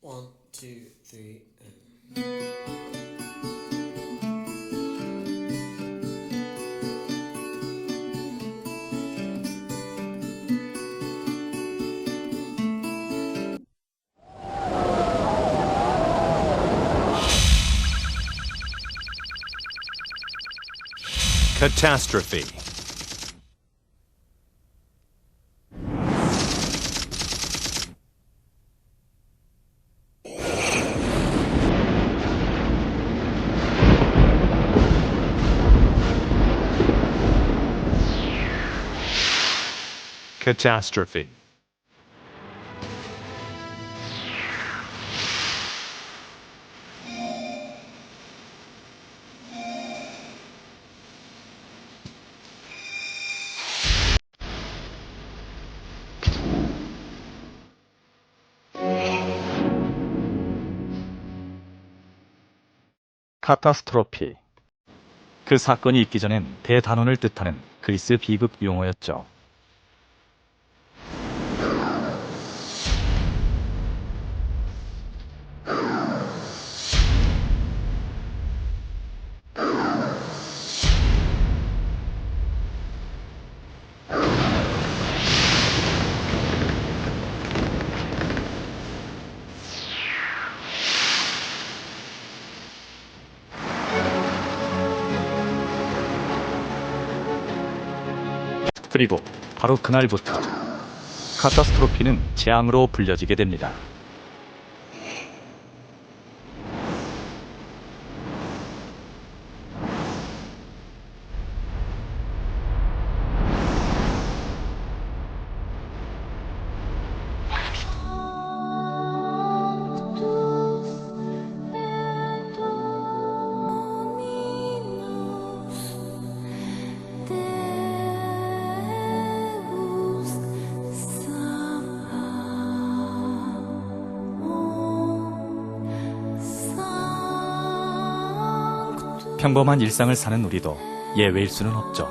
One, two, three, and... Catastrophe. Catastrophe. 카타스트로피. 그 사건이 있기 전엔 대단원을 뜻하는 그리스 비극 용어였죠. 그리고 바로 그날부터 카타스트로피는 재앙으로 불려지게 됩니다. 평범한 일상을 사는 우리도 예외일 수는 없죠.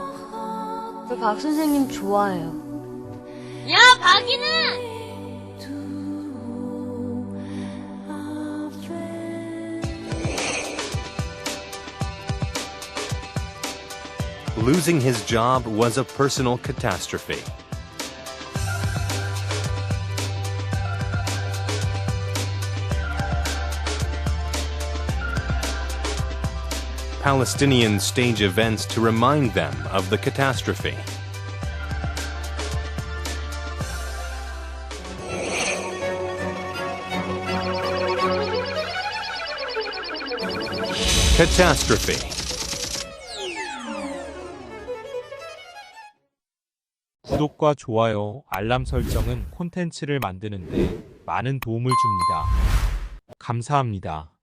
저 박 선생님 좋아해요. 야, 박이는! Losing his job was a personal catastrophe. Palestinians stage events to remind them of the catastrophe. Catastrophe. 구독과 좋아요, 알람 설정은 콘텐츠를 만드는데 많은 도움을 줍니다. 감사합니다.